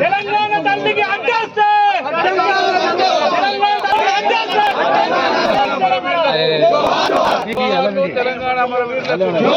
తెలంగాణ తల్లికి అడ్డేస్తే తెలంగాణ తల్లికి అడ్డేస్తే తెలంగాణ మన వీరులకు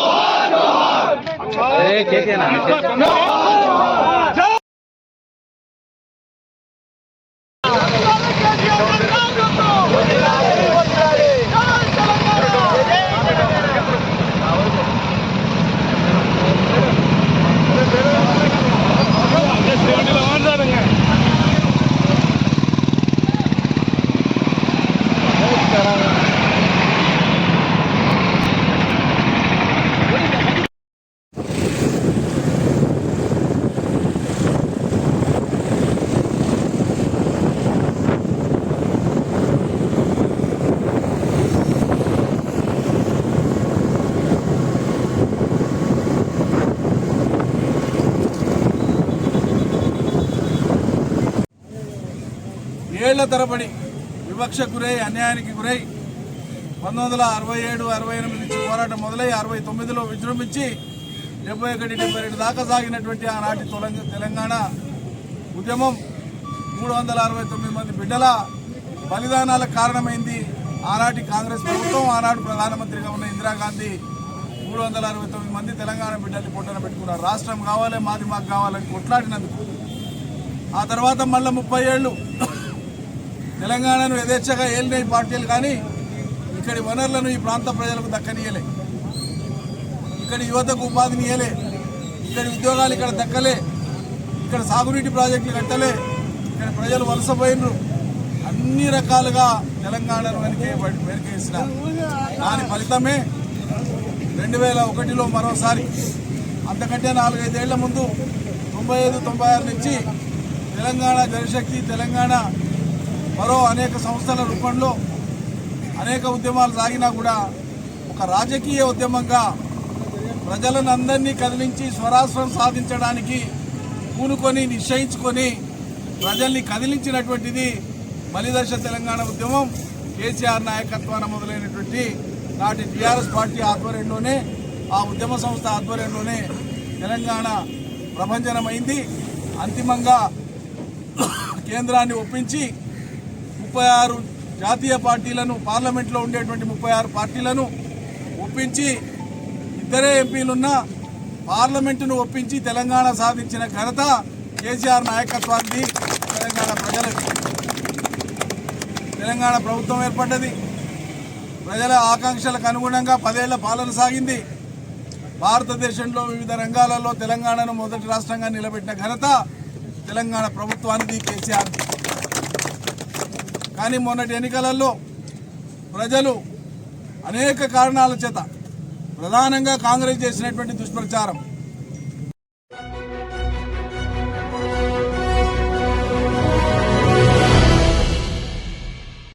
ఏళ్ళ తరబడి వివక్ష గురై అన్యాయానికి గురై పంతొమ్మిది వందల అరవై ఏడు అరవై ఎనిమిది నుంచి పోరాటం మొదలై అరవై తొమ్మిదిలో విజృంభించి డెబ్బై ఒకటి డెబ్బై రెండు దాకా సాగినటువంటి ఆనాటి తెలంగాణ ఉద్యమం మూడు వందల అరవై తొమ్మిది మంది బిడ్డల బలిదానాలకు కారణమైంది. ఆనాటి కాంగ్రెస్ ప్రభుత్వం ఆనాడు ప్రధానమంత్రిగా ఉన్న ఇందిరాగాంధీ మూడు వందల అరవై తొమ్మిది మంది తెలంగాణ బిడ్డల్ని పొట్టన పెట్టుకున్నారు. రాష్ట్రం కావాలి మాది మాకు కావాలని కొట్లాడినందుకు. ఆ తర్వాత మళ్ళీ ముప్పై ఏళ్ళు తెలంగాణను యథేచ్ఛగా ఏలిన పార్టీలు కానీ ఇక్కడి వనరులను ఈ ప్రాంత ప్రజలకు దక్కనీయలే. ఇక్కడి యువతకు ఉపాధిని ఇయ్యలే ఇక్కడి ఉద్యోగాలు ఇక్కడ దక్కలే. ఇక్కడ సాగునీటి ప్రాజెక్టులు కట్టలే. ఇక్కడ ప్రజలు వలసపోయినరు అన్ని రకాలుగా తెలంగాణను వెనకే వెనకేసిన దాని ఫలితమే రెండు వేల ఒకటిలో మరోసారి. అంతకంటే నాలుగైదేళ్ళ ముందు తొంభై ఐదు తొంభై ఆరు నుంచి తెలంగాణ జనశక్తి తెలంగాణ మరో అనేక సంస్థల రూపంలో అనేక ఉద్యమాలు సాగినా కూడా ఒక రాజకీయ ఉద్యమంగా ప్రజలను అందరినీ కదిలించి స్వరాష్ట్రం సాధించడానికి పూనుకొని నిశ్చయించుకొని ప్రజల్ని కదిలించినటువంటిది మలిదర్శ తెలంగాణ ఉద్యమం. కేసీఆర్ నాయకత్వాన మొదలైనటువంటి నాటి టీఆర్ఎస్ పార్టీ ఆధ్వర్యంలోనే ఆ ఉద్యమ సంస్థ ఆధ్వర్యంలోనే తెలంగాణ ప్రభంజనమైంది. అంతిమంగా కేంద్రాన్ని ఒప్పించి ముప్పై ఆరు జాతీయ పార్టీలను పార్లమెంట్లో ఉండేటువంటి ముప్పై ఆరు పార్టీలను ఒప్పించి ఇద్దరే ఎంపీలున్న పార్లమెంటును ఒప్పించి తెలంగాణ సాధించిన ఘనత కేసీఆర్ నాయకత్వానికి తెలంగాణ ప్రజలకు తెలంగాణ ప్రభుత్వం ఏర్పడ్డది. ప్రజల ఆకాంక్షలకు అనుగుణంగా పదేళ్ళ పాలన సాగింది. భారతదేశంలో వివిధ రంగాలలో తెలంగాణను మొదటి రాష్ట్రంగా నిలబెట్టిన ఘనత తెలంగాణ ప్రభుత్వానికి కేసీఆర్ కానీ మొన్నటి ఎన్నికలలో ప్రజలు అనేక కారణాల చేత ప్రధానంగా కాంగ్రెస్ చేసినటువంటి దుష్ప్రచారం.